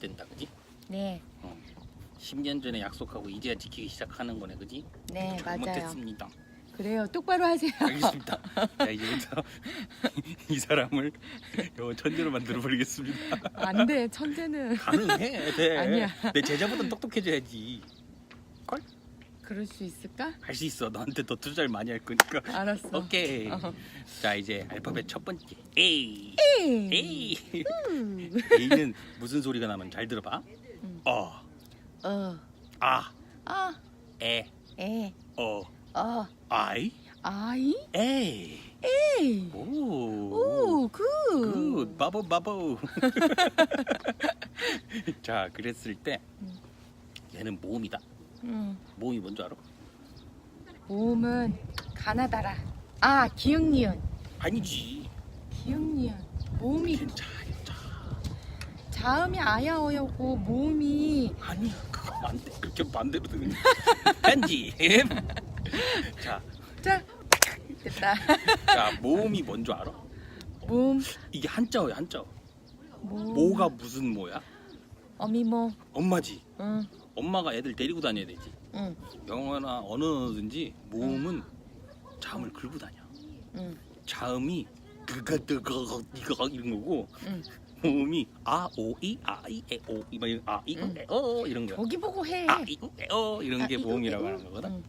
된다, 그지? 네, 10년 전에 약속하고 이제야 지키기 시작하는 거네, 그지? 네 맞아요. 잘못했습니다. 그래요. 똑바로 하세요. 알겠습니다. 자, 이제부터 이 사람을 천재로 만들어 버리겠습니다. 안 돼, 천재는 가능해, 돼. 아니야. 내 제자보다 똑똑해져야지. 그럴 수 있을까? 할 수 있어. 너한테 더 투자를 많이 할 거니까. 알았어. 오케이. 어. 자, 이제 알파벳 첫 번째. A. 에이. A. 음. A는 무슨 소리가 나면 잘 들어봐. 음. 어, 어, 아, 아, 에, 에, 어, 어, I, 아이, A. 에이. 오. 오, 굿. 굿. 바보 바보. 자, 그랬을 때 음. 얘는 모음이다. 음, 모음이 뭔지 알아? 모음은 가나다라. 아, 기흥니은. 아니지. 기흥니은. 모음이 괜찮아, 괜찮아. 자음이 아야어였고 모음이 아니, 그거 안 돼. 그렇게 반대로 되는. 편지. 자, 자 됐다. 자, 모음이 뭔지 알아? 모음, 이게 한자어야, 한자어. 모음. 모가 무슨 모야? 어미모. 엄마지. 응, 엄마가 애들 데리고 다녀야 되지. 응, 영어나 언어든지 모음은 자음을 긁고 다녀. 응, 자음이 그가 뜨거 이거 이런 거고 응. 모음이 아오이 아이 에오 이막 아이 응. 에어 이런 거야. 저기 보고 해. 아이 에어 이런 게 아, 모음이라고. 하는 거거든. 응,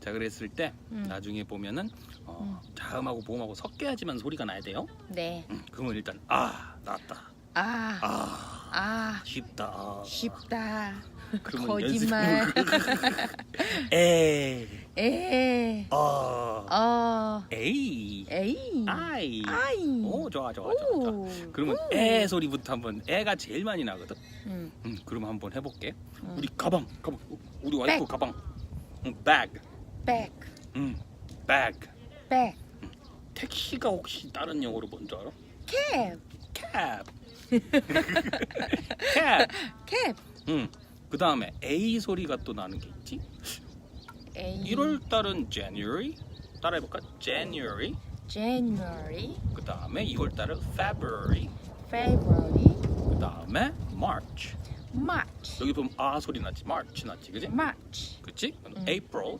자 그랬을 때 응. 나중에 보면은 어, 자음하고 모음하고 섞여야지만 소리가 나야 돼요. 네. 음, 그러면 일단 아 나왔다. 아, 아 아, 쉽다. 아. 쉽다. 그러면 거짓말. 에 에, 어, 어, 에이, 에이, 아이. 아이. 오, 좋아, 좋아, 좋아. 좋아. 오, 그러면 오. 에 소리부터 한번 애가 제일 많이 나거든. 응, 음, 그럼 한번 해볼게. 응. 우리 가방, 가방, 우리 와이프 백. 가방. 음, bag, 백, 음, bag. 백, 택시가 혹시 다른 영어로 뭔지 알아? 캡, cab. cab. 캡. 음. 그 다음에 A 소리가 또 나는 게 있지. 에이. 1월 달은 January. 따라해볼까? January. January, 그 다음에 2월 달은 February. February, 그 다음에 March. March, 여기 보면 아 소리 나지. March 나지, 그지? March, 그치? 음. April.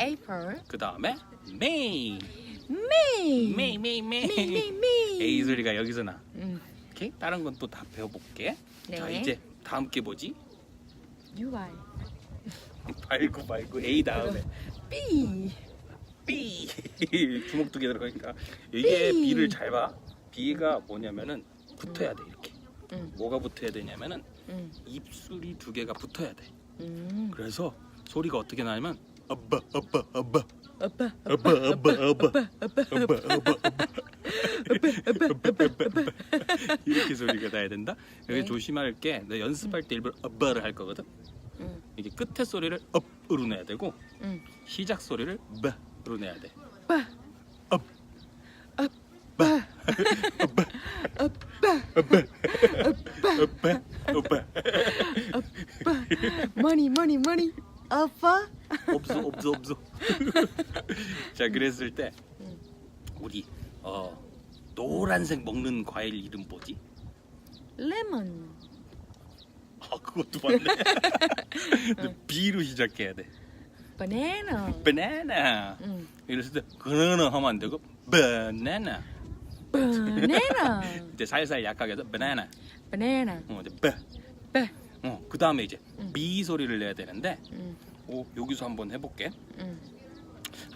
April, 그 다음에 May. May, May, May, May. May, May, May. A 소리가 여기서 나. 음, 오케이? 다른 건 또 다 배워볼게. 네. 자 이제 다음 게 뭐지? UI, 말고 말고 A 다음에 B, B 주먹 두 개 들어가니까 이게 B. B를 잘 봐. B가 뭐냐면은 붙어야 돼 이렇게. 음, 뭐가 붙어야 되냐면은 음, 입술이 두 개가 붙어야 돼. 음. 그래서 소리가 어떻게 나냐면 아빠 아빠 아빠 아빠, 아빠 아빠 아빠 아빠 아빠 아빠 이렇게 소리가 나야 된다. 여기 네. 조심할 게내 연습할 때 일부러 아빠를 할 거거든. 음, 이게 끝에 소리를 업으로 내야 되고 음. 시작 소리를 바로 내야 돼. 빠, 업. 업, 빠. 빠, 아빠 아빠 빠. 머니, 머니, 머니. 아빠, 없어 없어. 자 그랬을 때 음. 우리 어 노란색 먹는 과일 이름 뭐지? 레몬, 아 그것도 맞네. 근데 B로 시작해야 돼. banana, 바나나. 음, 이랬을 때 바나나 하면 안 되고 바나나. banana, 이제 살살 약하게 해서 바나나. banana, 어 이제 바. 빠, 어 그 다음에 이제 음. B 소리를 내야 되는데 음, 오 여기서 한번 해볼게. 음.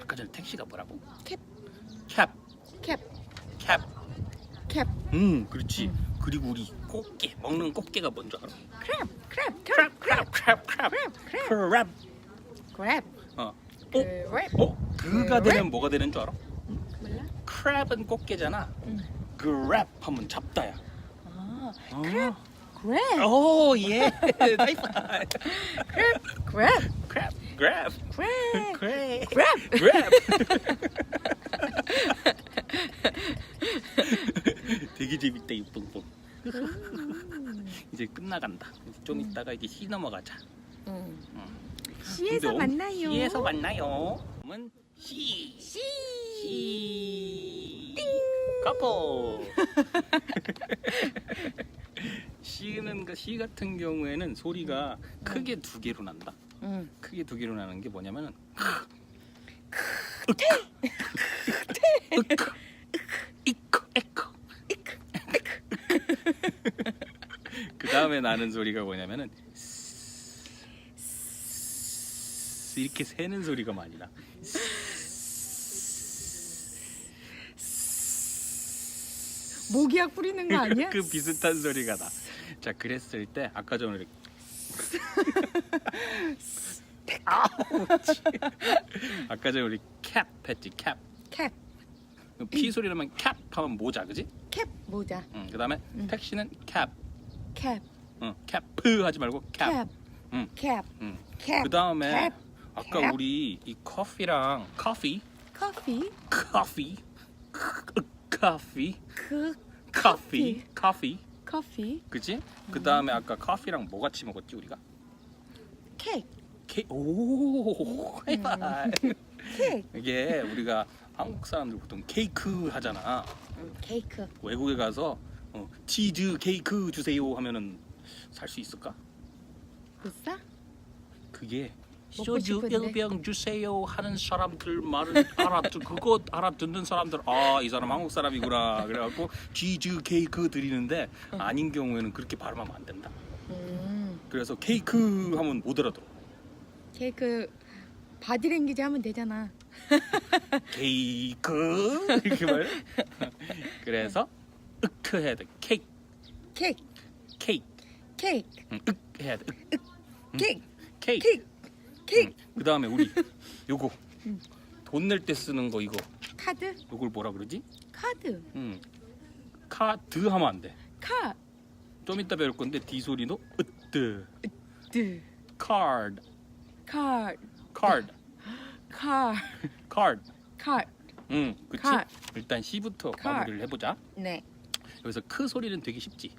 아까 전에 택시가 뭐라고? 캡. 캡. 캡, 캡. 캡, 음 그렇지. 그리고 우리 꽃게 먹는 꽃게가 뭔지 알아? 크랩 crab, 크랩 크랩 크랩 crab, crab, 크랩. crab, 어. 어? crab. 어? 그가 되면 뭐가 되는 줄 알아? 몰라? 크랩은 꽃게잖아. 응. 그랩 하면 잡다야. 아, 어. crab, 오 예. 나이스. crab, crab, 크랩 그랩 crab, 크랩 crab. 그랩. 되게 재밌다 이 뽕뽕. 이제 끝나간다. 이제 좀 이따가 이제 시 넘어가자. 음. 음. 시에서 근데 만나요. 시에서 만나요. 그러면 시. 시. 시. couple. 시는 그시 같은 경우에는 소리가 크게 두 개로 난다. 응. 크게 두 개로 나는 게 뭐냐면은 그 다음에 나는 소리가 뭐냐면은 이렇게 새는 소리가 많이 나. 모기약 뿌리는 거 아니야? 그 비슷한 소리가 나. 자, 그랬을 때 아까 전에 이렇게 아우치. 아까 전에 우리 캡 했지 캡. 캡, 피 소리 나면 캡 하면 모자, 그지? 캡 모자. 응. 그다음에 음. 택시는 캡. 캡, 응. 캡프 하지 말고 캡. 캡, 응. 캡, 응. 캡. 그다음에 캡, 아까 캡. 우리 이 커피랑 커피, 커피, 커피, 커피, 그 커피, 커피. 커피, 그지? 그 다음에 아까 커피랑 뭐 같이 먹었지 우리가? 케이크, 케 오, 하이파이브. 케이크, 이게 우리가 한국 사람들 보통 케이크 하잖아. 음, 케이크. 외국에 가서 어, 치즈 케이크 주세요 하면은 살 수 있을까? 못 사? 그게 소주. 일병 주세요 하는 사람들 말을 알아듣 그거 알아듣는 사람들 아 이 사람 한국 사람이구나 그래갖고 치즈 케이크 드리는데 아닌 경우에는 그렇게 발음하면 안 된다. 음, 그래서 케이크 하면 못 알아들어. 케이크 바디랭귀지 하면 되잖아. 케이크 이렇게 말. 그래서 으크 해야 돼. 케이크 케이크, 케이크 케이크, 응, 윽 해야 돼. 윽. 응. 케이크, 케이크. 케이크, 케이크. 그 다음에 우리 요거 돈낼 때 쓰는 거 이거 카드, 요걸 뭐라 그러지? 카드, 음. 카드 하면 안 돼. 카, 좀 이따 배울 건데 D 소리도 으뜨. 드, 카드, card, 카, card. 카드. 응, 그치? card. 일단 C부터 card. 마무리를 해보자. 네. 여기서 크 소리는 되게 쉽지.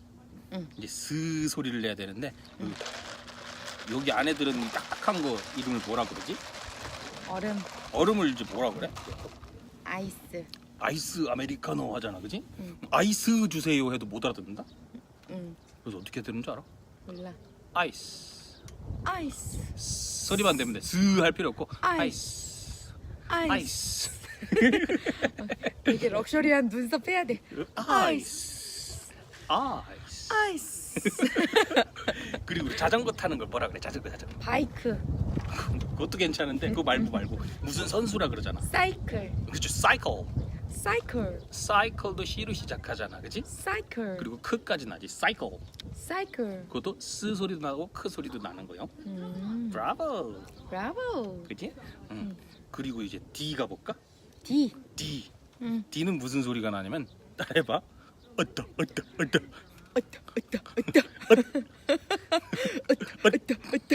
응. 이제 스 소리를 내야 되는데 여기, 여기 안에 들은 이 딱딱한 거 이름을 뭐라 그러지? 얼음, 얼음을 이제 뭐라 그래? 아이스. 아이스 아메리카노 하잖아, 그지? 응. 아이스 주세요 해도 못 알아듣는다. 응, 그래서 어떻게 되는 줄 알아? 몰라. 아이스. 아이스, 소리만 내면 돼. 스 할 필요 없고 아이스. 아이스. 아이스. 아이스. 되게 럭셔리한 눈썹 해야 돼. 아이스. 아이스. 아이스. 그리고 자전거 타는 걸 뭐라 그래? 자전거 자전거. 바이크, 그것도 괜찮은데 그거 말고 말고 무슨 선수라 그러잖아. 사이클, 그렇죠. 사이클. 사이클, 사이클도 C로 시작하잖아. 그지? 사이클, 그리고 크까지 나지. 사이클. 사이클. 그것도 스 소리도 나고 크 소리도 나는 거요. 음, 브라보. 브라보. 그지? 응. 그리고 이제 D 가볼까? D. D. 음. D는 무슨 소리가 나냐면 따라해봐. 어떠 어떠 어떠 어따 어따 어따 어따 어따 어따 어따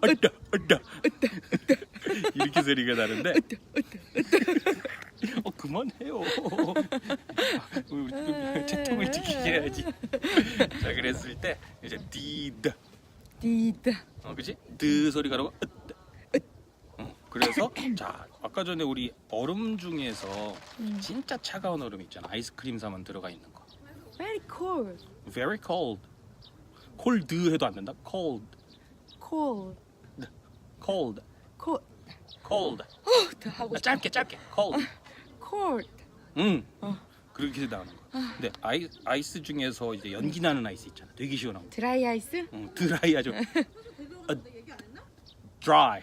어따 어떠 어떠 이렇게 소리가 나는데 어 그만해요. 우리 채통을 지키셔야지. 자 그랬을 때 이제 디드 디다 어 그지? 드 소리가 나고 으뜨. 어, 그래서 자 아까 전에 우리 얼음 중에서 음. 진짜 차가운 얼음 있잖아. 아이스크림 사면 들어가 있는 거. Very cold. Very cold. cold 해도 안 된다. Cold. Cold. Cold. Cold. cold 더 하고 아, 싶어. 짧게 짧게. Cold. Cold. 응. 어. 그렇게 나오는 거. 근데 아이, 아이스 중에서 이제 연기 나는 아이스 있잖아. 되게 시원한 거. 드라이 아이스 응, 드라이하죠 어, dry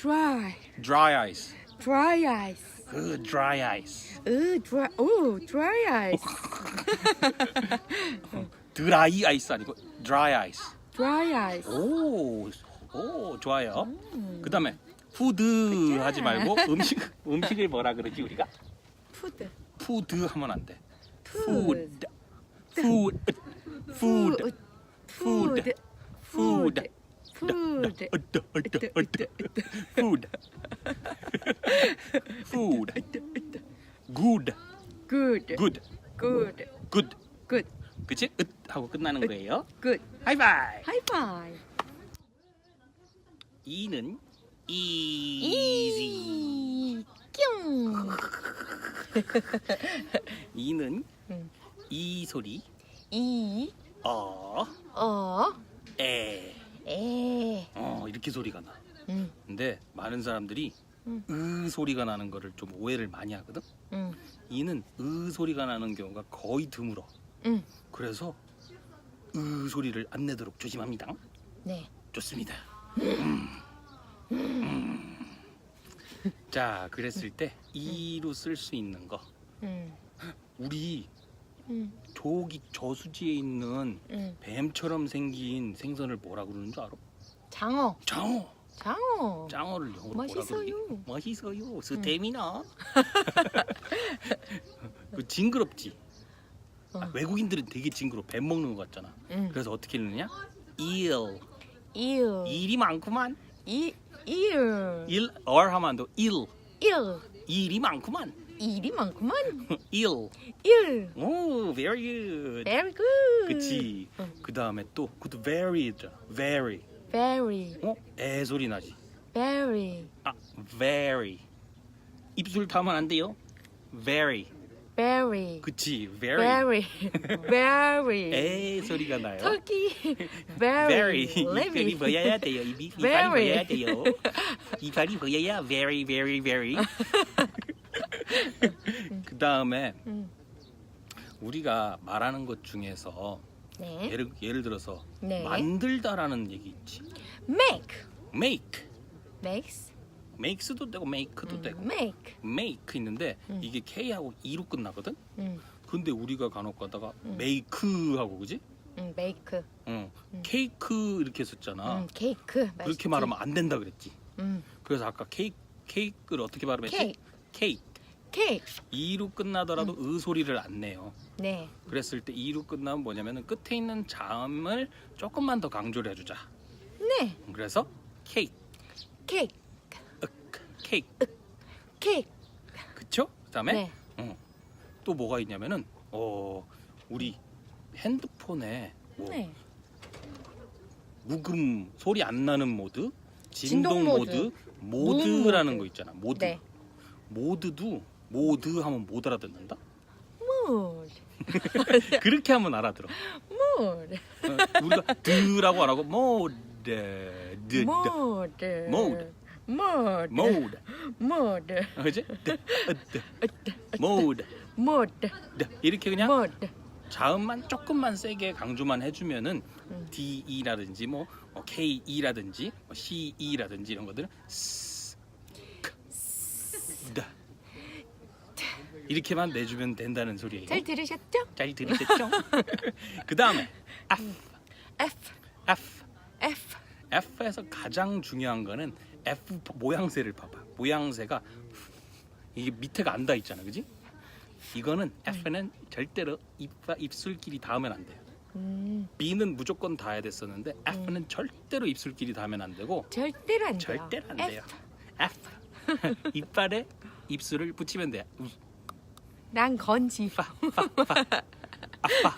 dry. Dry ice. Dry ice. 그 dry ice. 으 dry 오 dry ice. 드라이 아이스 아니고 dry ice. Dry ice. 오, 오 좋아요. 그 다음에 푸드 하지 말고 음식 음식을 뭐라 그러지 우리가? food. 푸드 하면 안 돼. food. 푸드, 푸드, 푸드, food. 푸드, food 어떠 어떠 어떠 푸드, 푸드, 굿, good 굿, good 굿. good 그치? 으 하고 끝나는 거예요. good 하이파이. five 이는 easy. 이. 뀨. 이는 음. 이 소리, 이. 어, 어. 에, 에. 어 이렇게 소리가 나. 음. 근데 많은 사람들이 음. 으 소리가 나는 거를 좀 오해를 많이 하거든. 음. 이는 으 소리가 나는 경우가 거의 드물어. 음. 그래서 으 소리를 안 내도록 조심합니다. 네. 좋습니다. 음. 음. 자, 그랬을 때 이로 쓸 수 있는 거. 음. 우리 음. 저기 저수지에 있는 음. 뱀처럼 생긴 생선을 뭐라 그러는 줄 알아? 장어. 장어. 장어. 장어를 영어로 뭐라 그러지? 맛있어요. 맛있어요. 스테미나. 그 징그럽지. 아, 어. 외국인들은 되게 징그러. 뱀 먹는 것 같잖아. 음. 그래서 어떻게 읽느냐? 일. 이유. 일이 많구만. 이. 이유. 일. or 하면 안 돼. 일. 일. 일이 많구만. 일이 많구만. 일. 일. 오, very good. Very good. 그치. 응. 그 다음에 또 그것도 very 있잖아. very. Very. 어? 애 소리 나지. Very. 아, very. 입술 타면 안 돼요. very. Very. 그치. very. Very. Very. 애 소리가 나요. 터키. very. Very. 이빨이 보여야 돼요. 입이 이빨이 Very. 보여야 돼요. 이빨이 보여야 very very very. 그 다음에 음. 우리가 말하는 것 중에서 네. 예를 예를 들어서 네. 만들다라는 얘기 있지. Make. make. Makes. makes도 되고 make도 음, 되고 Make. make 있는데 음. 이게 k하고 e로 끝나거든. 음. 근데 우리가 간혹 가다가 음. make 하고 그지? 음. Make. 응. 음. 케이크 이렇게 썼잖아. 음. 케이크. 그렇게? 말하면 안 된다 그랬지. 음. 그래서 아까 케이크 케이크를 어떻게 발음했지? 케이크. 케이크. 케이크. 이로 끝나더라도 음. 으 소리를 안 내요. 네. 그랬을 때 이로 끝나면 뭐냐면은 끝에 있는 자음을 조금만 더 강조를 해주자. 네. 그래서 케이크, 케이크. 윽, 케이크, 케이크. 그쵸? 그다음에 네. 어, 또 뭐가 있냐면은 어 우리 핸드폰에 뭐 네. 묵음 소리 안 나는 모드, 진동, 진동 모드, 모드라는 모드. 거 있잖아. 모드. 네. 모드도 모드 하면 못 알아듣는다. Mood. 그렇게 하면 알아들어. Mood. 어, 우리가 드라고 안 하고 모드, 드, 드, Mood. Mode. Mood. 모드, Mood. 그지? 드, 어, 드, 모드, Mood. 드. 이렇게 그냥 Mood. 자음만 조금만 세게 강조만 해주면은 음. DE라든지 뭐 어, KE라든지 뭐 CE라든지 이런 것들은 스, 크, 드 이렇게만 내주면 된다는 소리예요. 잘 들으셨죠? 잘 들으셨죠? 그 다음에 F, F. F, F. F에서 가장 중요한 거는 F 모양새를 봐봐. 모양새가 이게 밑에가 안 닿아 있잖아, 그지? 이거는 F는 절대로 입 입술끼리 닿으면 안 돼요. 음. B는 무조건 닿아야 됐었는데 F는 절대로 입술끼리 닿으면 안 되고 절대로 안 돼요. 절대로 안 F. 돼요. F 이빨에 입술을 붙이면 돼. 난 건지. 아파 아파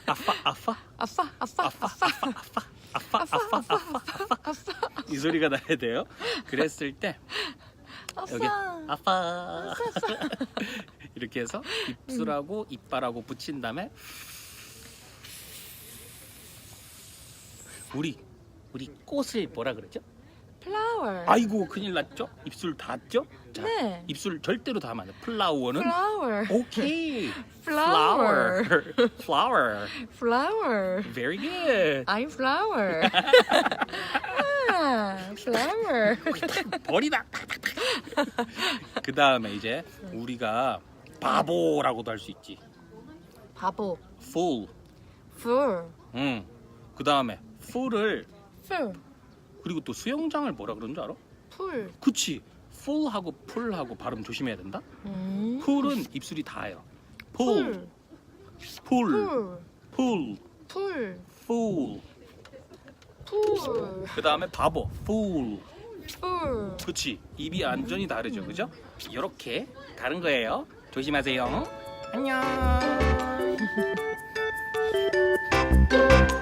아파 아파 아빠, 아빠, 아파 아빠, 아파 아파 아파 아빠, 이 소리가 나야 돼요. 그랬을 때 여기 아빠. 아파 이렇게 해서 입술하고 이빨하고 붙인 다음에 우리 우리 꽃을 뭐라 그러죠? Flower. 아이고 큰일 났죠? 입술 닿았죠? 자, 네. 입술 절대로 닿으면 안 돼. 플라워는 Flower. 오케이. Flower. flower. Flower. Very good. I'm flower. 아, flower. 버리다. 그 다음에 이제 우리가 바보라고도 할 수 있지. 바보. fool. Fool. 응. 그 다음에 fool을 Fool. 그리고 또 수영장을 뭐라 그러는 줄 알아? Pool. 그치. fool하고 pool하고 발음 조심해야 된다. 음. pool은 입술이 닿아요. pool, Pool. pool, Pool. pool, Pool. fool. Pool. 그 다음에 바보, fool. Pool. 그치. 입이 완전히 다르죠, 그죠? 이렇게 다른 거예요. 조심하세요. 안녕.